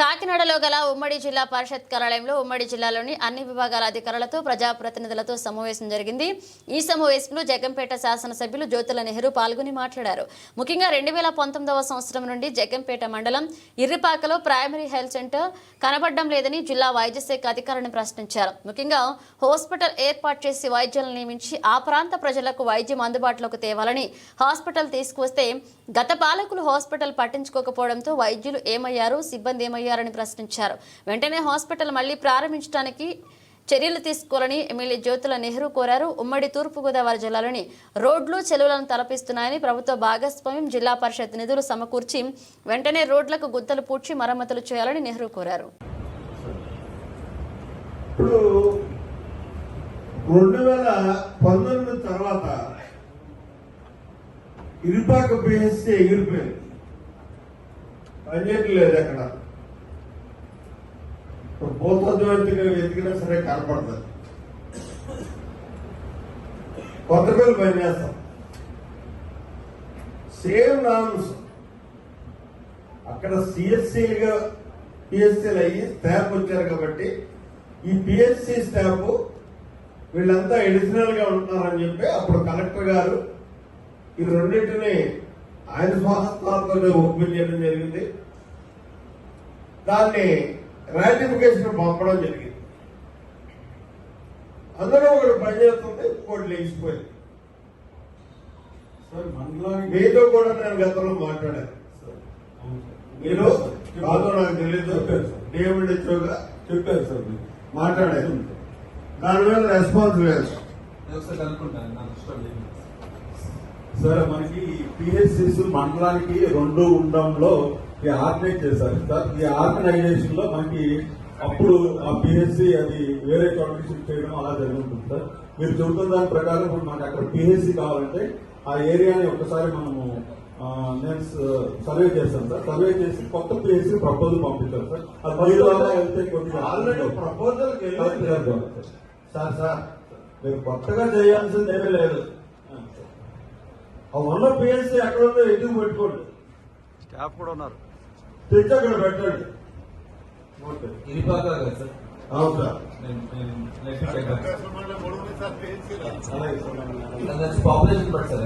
కాకినాడలో గల ఉమ్మడి జిల్లా పరిషత్ కార్యాలయంలో ఉమ్మడి జిల్లాలోని అన్ని విభాగాల అధికారులతో ప్రజాప్రతినిధులతో సమావేశం జరిగింది. ఈ సమావేశంలో జగంపేట శాసనసభ్యులు జ్యోతుల నెహ్రూ పాల్గొని మాట్లాడారు. ముఖ్యంగా రెండు వేల పంతొమ్మిదవ సంవత్సరం నుండి జగంపేట మండలం ఇర్రిపాకలో ప్రైమరీ హెల్త్ సెంటర్ కనబడడం లేదని జిల్లా వైద్య శాఖ అధికారులను ప్రశ్నించారు. ముఖ్యంగా హాస్పిటల్ ఏర్పాటు చేసి వైద్యులను నియమించి ఆ ప్రాంత ప్రజలకు వైద్యం అందుబాటులోకి తేవాలని హాస్పిటల్ తీసుకువస్తే గత పాలకులు హాస్పిటల్ పట్టించుకోకపోవడంతో వైద్యులు ఏమయ్యారు? సిబ్బంది ఏమయ్యారు? ఏమయ్యారని ప్రశ్నించారు. వెంటనే హాస్పిటల్ మళ్ళీ ప్రారంభించడానికి చర్యలు తీసుకోవాలని ఎమ్మెల్యే జ్యోతుల నెహ్రూ కోరారు. ఉమ్మడి తూర్పుగోదావరి జిల్లాలోని రోడ్లు చెలువులను తలపిస్తున్నాయని ప్రభుత్వ భాగస్వామ్యం జిల్లా పరిషత్ నిధులు సమకూర్చి వెంటనే రోడ్లకు గుత్తలు పూడ్చి మరమ్మతులు చేయాలని నెహ్రూ కోరారు. రెండు వేల పంతొమ్మిది తర్వాత ఇరుపాక పిహెచ్సి ఎగిరిపోయింది. పనిచేయట్లేదు అక్కడ. ఇప్పుడు భూతద్వైతిగా వెతికినా సరే కనపడుతుంది కొత్త పిల్లలు పనిచేస్తాం సేమ్ నామ్స్. అక్కడ సిఎస్సీలుగా పిఎస్సీలు అయ్యి స్టాఫ్ వచ్చారు కాబట్టి ఈ పిఎస్సి స్టాఫ్ వీళ్ళంతా ఎడిషనల్గా ఉంటున్నారని చెప్పి అప్పుడు కలెక్టర్ గారు ఈ రెండింటిని ఆయన స్వాహత్వాలతో ఓపెన్ చేయడం జరిగింది. దాన్ని రాటిఫికేషన్ పంపడం జరిగింది. అందులో ఒకటి పనిచేస్తుంది ఇంకోటి లేచిపోయింది. సార్ మండలానికి మీతో కూడా నేను గతంలో మాట్లాడాను. అవును సార్. మీరు కాదో నాకు సార్. డేవిడ్ ఇచ్చోగా చెప్పారు సార్ మీరు. మాట్లాడారు. దాని మీద రెస్పాన్స్ లేదు. సార్ మనకి పిహెచ్సిస్ మండలానికి రెండు ఉండడంలో ఈ ఆర్గనైజ్ చేశారు? సార్ ఈ ఆర్గనైజేషన్లో మనకి అప్పుడు ఆ పిహెచ్సి అది వేరే షిఫ్ట్ చేయడం అలా జరుగుతుంది సార్. మీరు చెబుతున్న దాని ప్రకారం ఇప్పుడు మనకి అక్కడ పిహెచ్సి కావాలంటే ఆ ఏరియాని ఒకసారి మనము నేను సర్వే చేస్తాను సార్. సర్వే చేసి కొత్త పిహెచ్సి ప్రపోజల్ పంపిస్తాను సార్. అది మీ ద్వారా వెళ్తే కొద్దిగా already proposal sir. Sir sir మీరు కొత్తగా చేయాల్సింది ఏమీ లేదు. ఆ. ఉన్న పిఎస్సీ ఎక్కడ ఉందో ఎందుకు పెట్టుకోండి స్టాఫ్ కూడా ఉన్నారు. తెచ్చి అక్కడ పెట్టండి. ఇరిపాక సార్? అవును సార్. Population sir